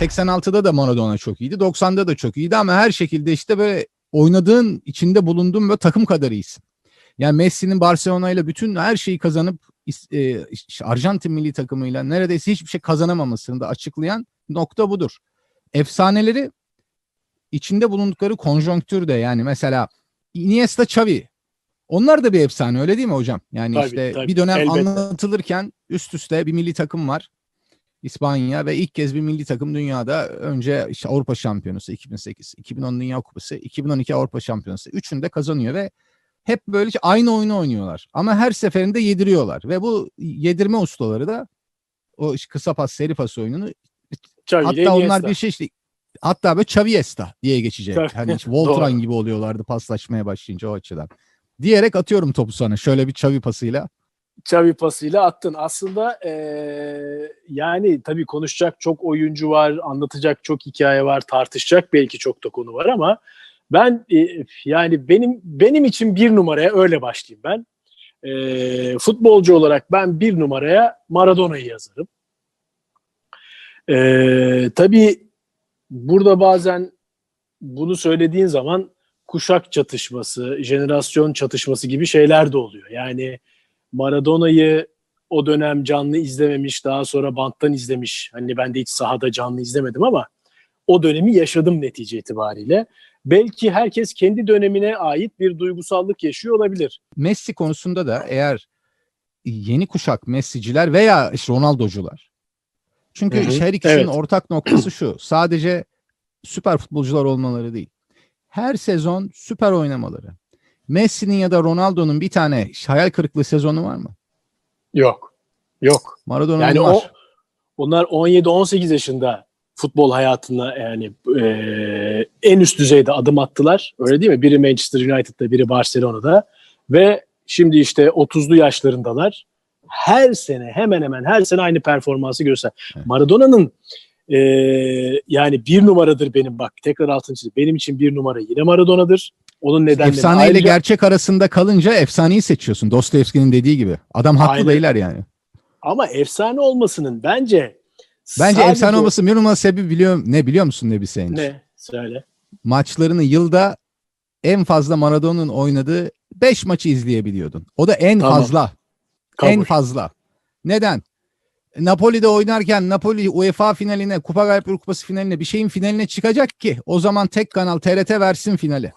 86'da da Maradona çok iyiydi. 90'da da çok iyiydi ama her şekilde işte böyle oynadığın içinde bulunduğun böyle takım kadar iyisin. Yani Messi'nin Barcelona ile bütün her şeyi kazanıp e, Arjantin milli takımıyla neredeyse hiçbir şey kazanamamasını da açıklayan nokta budur. Efsaneleri içinde bulundukları konjonktürde yani mesela Iniesta, Xavi onlar da bir efsane öyle değil mi hocam? Yani Tabii, işte tabii, bir dönem elbette. anlatılırken üst üste bir milli takım var. İspanya ve ilk kez bir milli takım dünyada önce işte Avrupa Şampiyonası 2008, 2010 Dünya Kupası, 2012 Avrupa Şampiyonası. Üçünü de kazanıyor ve hep böyle aynı oyunu oynuyorlar. Ama her seferinde yediriyorlar ve bu yedirme ustaları da o işte kısa pas, seri pas oyununu Xavi hatta onlar bir şey işte hatta böyle Xaviesta diye geçecek. Hani hiç Voltran gibi oluyorlardı paslaşmaya başlayınca o açıdan. Diyerek atıyorum topu sana şöyle bir Xavi pasıyla. Xavi pasıyla attın. Aslında eee, yani tabii konuşacak çok oyuncu var, anlatacak çok hikaye var, tartışacak belki çok da konu var ama ben e, yani benim benim için bir numaraya öyle başlayayım ben. Eee, futbolcu olarak ben bir numaraya Maradona'yı yazarım. Eee tabii burada bazen bunu söylediğin zaman kuşak çatışması, jenerasyon çatışması gibi şeyler de oluyor. Yani Maradona'yı o dönem canlı izlememiş, daha sonra banttan izlemiş. Hani ben de hiç sahada canlı izlemedim ama o dönemi yaşadım netice itibariyle. Belki herkes kendi dönemine ait bir duygusallık yaşıyor olabilir. Messi konusunda da eğer yeni kuşak Messi'ciler veya işte Ronaldo'cular. Çünkü Hı hı, işte her ikisinin evet. ortak noktası şu. Sadece süper futbolcular olmaları değil. Her sezon süper oynamaları. Messi'nin ya da Ronaldo'nun bir tane hayal kırıklığı sezonu var mı? Yok. Yok. Maradona'nın Yani var. o onlar 17-18 yaşında futbol hayatına yani e, en üst düzeyde adım attılar. Öyle değil mi? Biri Manchester United'da, biri Barcelona'da ve şimdi işte 30'lu yaşlarındalar. Her sene hemen hemen her sene aynı performansı göster. Evet. Maradona'nın e, yani bir numaradır benim bak tekrar altını çizeyim. Benim için bir numara yine Maradona'dır. Onun nedenleri Efsane ile gerçek arasında kalınca efsaneyi seçiyorsun. Dostoyevski'nin dediği gibi. Adam haklı Aynen. değiller yani. ama efsane olmasının bence Bence sadece- efsane olması bir sebebi biliyor, ne biliyor musun Nebi Sevinç? ne söyle. Maçlarını yılda en fazla Maradona'nın oynadığı 5 maçı izleyebiliyordun. O da en Tamam. fazla. Kabul. En fazla. Neden? Napoli'de oynarken Napoli UEFA finaline, Kupa Galatasaray Kupası finaline bir şeyin finaline çıkacak ki o zaman tek kanal TRT versin finali.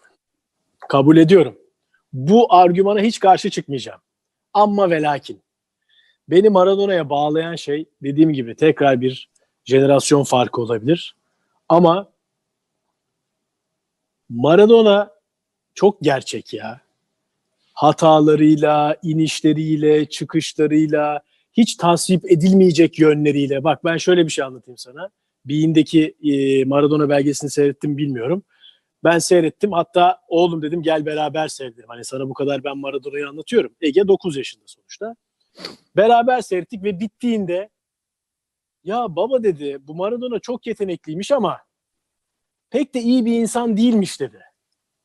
Kabul ediyorum. Bu argümana hiç karşı çıkmayacağım. Ama ve lakin beni Maradona'ya bağlayan şey dediğim gibi tekrar bir jenerasyon farkı olabilir. Ama Maradona çok gerçek ya. Hatalarıyla, inişleriyle, çıkışlarıyla, hiç tasvip edilmeyecek yönleriyle. Bak ben şöyle bir şey anlatayım sana. Bean'deki e, Maradona belgesini seyrettim bilmiyorum. Ben seyrettim. Hatta oğlum dedim gel beraber seyredelim. Hani sana bu kadar ben Maradona'yı anlatıyorum. Ege 9 yaşında sonuçta. Beraber seyrettik ve bittiğinde ya baba dedi bu Maradona çok yetenekliymiş ama pek de iyi bir insan değilmiş dedi.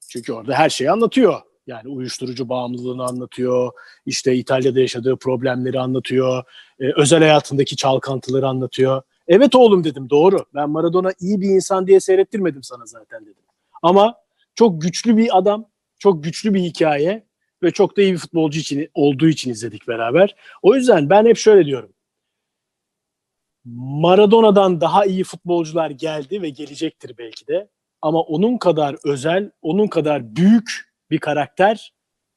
Çünkü orada her şeyi anlatıyor. Yani uyuşturucu bağımlılığını anlatıyor. işte İtalya'da yaşadığı problemleri anlatıyor. e, özel hayatındaki çalkantıları anlatıyor. Evet oğlum dedim doğru. Ben Maradona iyi bir insan diye seyrettirmedim sana zaten dedim. Ama çok güçlü bir adam, çok güçlü bir hikaye ve çok da iyi bir futbolcu için olduğu için izledik beraber. O yüzden ben hep şöyle diyorum. Maradona'dan daha iyi futbolcular geldi ve gelecektir belki de. Ama onun kadar özel, onun kadar büyük bir karakter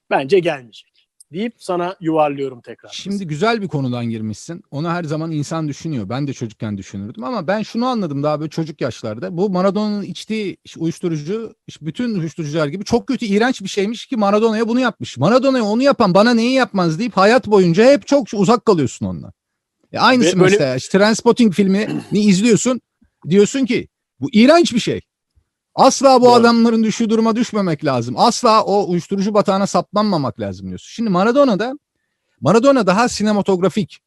bence gelmeyecek. Deyip sana yuvarlıyorum tekrar. Şimdi güzel bir konudan girmişsin. Onu her zaman insan düşünüyor. Ben de çocukken düşünürdüm ama ben şunu anladım daha böyle çocuk yaşlarda. Bu Maradona'nın içtiği uyuşturucu bütün uyuşturucular gibi çok kötü iğrenç bir şeymiş ki Maradona'ya bunu yapmış. Maradona'ya onu yapan bana neyi yapmaz deyip hayat boyunca hep çok uzak kalıyorsun onunla. E aynısı Ve böyle- mesela işte Transpotting filmini izliyorsun. Diyorsun ki bu iğrenç bir şey. Asla bu Doğru. adamların düşüğü duruma düşmemek lazım. Asla o uyuşturucu batağına saplanmamak lazım diyorsun. Şimdi Maradona'da Maradona daha sinematografik.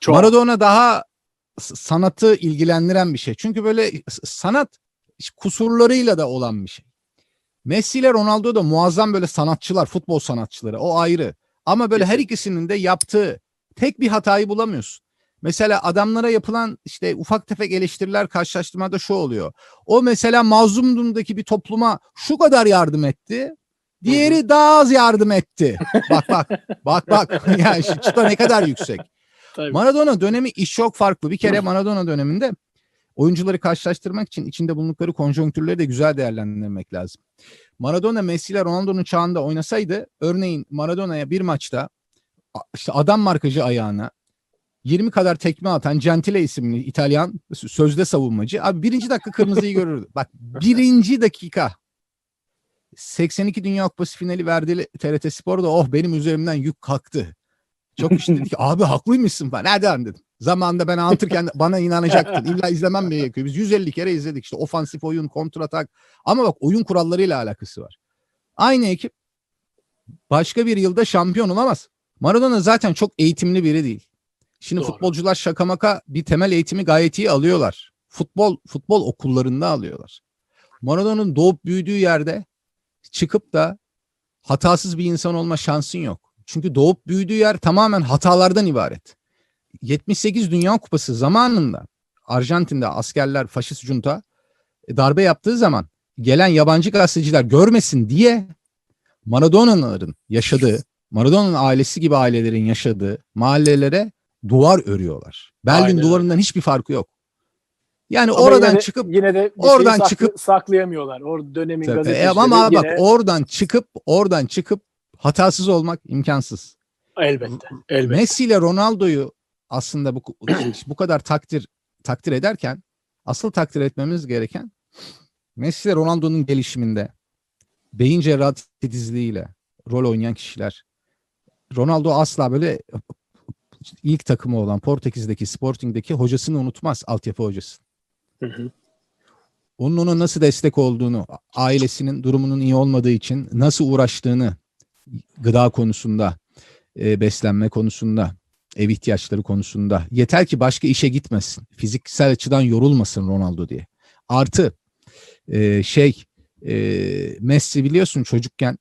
Çok. Maradona daha sanatı ilgilendiren bir şey. Çünkü böyle sanat kusurlarıyla da olan bir şey. Messi ile Ronaldo da muazzam böyle sanatçılar, futbol sanatçıları. O ayrı. Ama böyle her ikisinin de yaptığı tek bir hatayı bulamıyorsun. Mesela adamlara yapılan işte ufak tefek eleştiriler karşılaştırmada şu oluyor. O mesela Mazlum'daki bir topluma şu kadar yardım etti. Diğeri daha az yardım etti. Bak bak bak bak yani şu çıta ne kadar yüksek. Tabii. Maradona dönemi iş çok farklı. Bir kere Maradona döneminde oyuncuları karşılaştırmak için içinde bulundukları konjonktürleri de güzel değerlendirmek lazım. Maradona Messi ile Ronaldo'nun çağında oynasaydı örneğin Maradona'ya bir maçta işte adam markacı ayağına 20 kadar tekme atan Gentile isimli İtalyan sözde savunmacı abi birinci dakika kırmızıyı görürdü. Bak birinci dakika 82 Dünya Kupası finali verdi TRT Spor'da oh benim üzerimden yük kalktı. Çok işte dedi ki abi haklıymışsın falan. Nereden dedim. Zamanında ben anlatırken bana inanacaktın. İlla izlemem mi gerekiyor? Biz 150 kere izledik işte ofansif oyun, kontratak. Ama bak oyun kurallarıyla alakası var. Aynı ekip başka bir yılda şampiyon olamaz. Maradona zaten çok eğitimli biri değil. Şimdi Doğru. futbolcular şaka maka bir temel eğitimi gayet iyi alıyorlar. Futbol futbol okullarında alıyorlar. Maradona'nın doğup büyüdüğü yerde çıkıp da hatasız bir insan olma şansın yok. Çünkü doğup büyüdüğü yer tamamen hatalardan ibaret. 78 Dünya Kupası zamanında Arjantin'de askerler faşist junta e, darbe yaptığı zaman gelen yabancı gazeteciler görmesin diye Maradona'ların yaşadığı, Maradona'nın ailesi gibi ailelerin yaşadığı mahallelere duvar örüyorlar. Berlin Aynen duvarından hiçbir farkı yok. Yani Ama oradan yine çıkıp yine de oradan saklı- çıkıp- saklayamıyorlar. O dönemin Tabii. gazetecileri E, ama bak yine oradan çıkıp oradan çıkıp hatasız olmak imkansız. elbette. Elbette. Messi ile Ronaldo'yu aslında bu bu kadar takdir takdir ederken asıl takdir etmemiz gereken Messi ile Ronaldo'nun gelişiminde beyin cerrahi titizliğiyle rol oynayan kişiler. Ronaldo asla böyle ilk takımı olan Portekiz'deki Sporting'deki hocasını unutmaz, altyapı hocası. Hı hı. onun ona nasıl destek olduğunu, ailesinin durumunun iyi olmadığı için nasıl uğraştığını gıda konusunda, e, beslenme konusunda, ev ihtiyaçları konusunda. Yeter ki başka işe gitmesin. Fiziksel açıdan yorulmasın Ronaldo diye. Artı e, şey e, Messi biliyorsun çocukken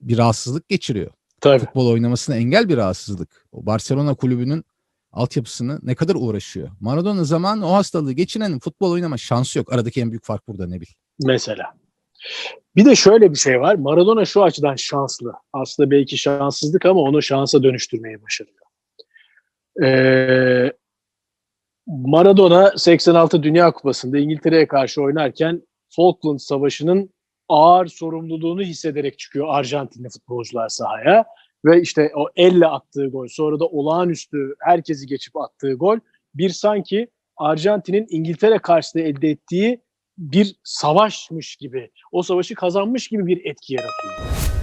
bir rahatsızlık geçiriyor. Tabii. Futbol oynamasına engel bir rahatsızlık. O Barcelona kulübünün altyapısını ne kadar uğraşıyor. Maradona zaman o hastalığı geçirenin futbol oynama şansı yok. Aradaki en büyük fark burada ne bil. Mesela. Bir de şöyle bir şey var. Maradona şu açıdan şanslı. Aslında belki şanssızlık ama onu şansa dönüştürmeyi başarıyor. Ee, Maradona 86 Dünya Kupası'nda İngiltere'ye karşı oynarken Falkland Savaşı'nın ağır sorumluluğunu hissederek çıkıyor Arjantinli futbolcular sahaya. Ve işte o elle attığı gol, sonra da olağanüstü herkesi geçip attığı gol bir sanki Arjantin'in İngiltere karşısında elde ettiği bir savaşmış gibi, o savaşı kazanmış gibi bir etki yaratıyor.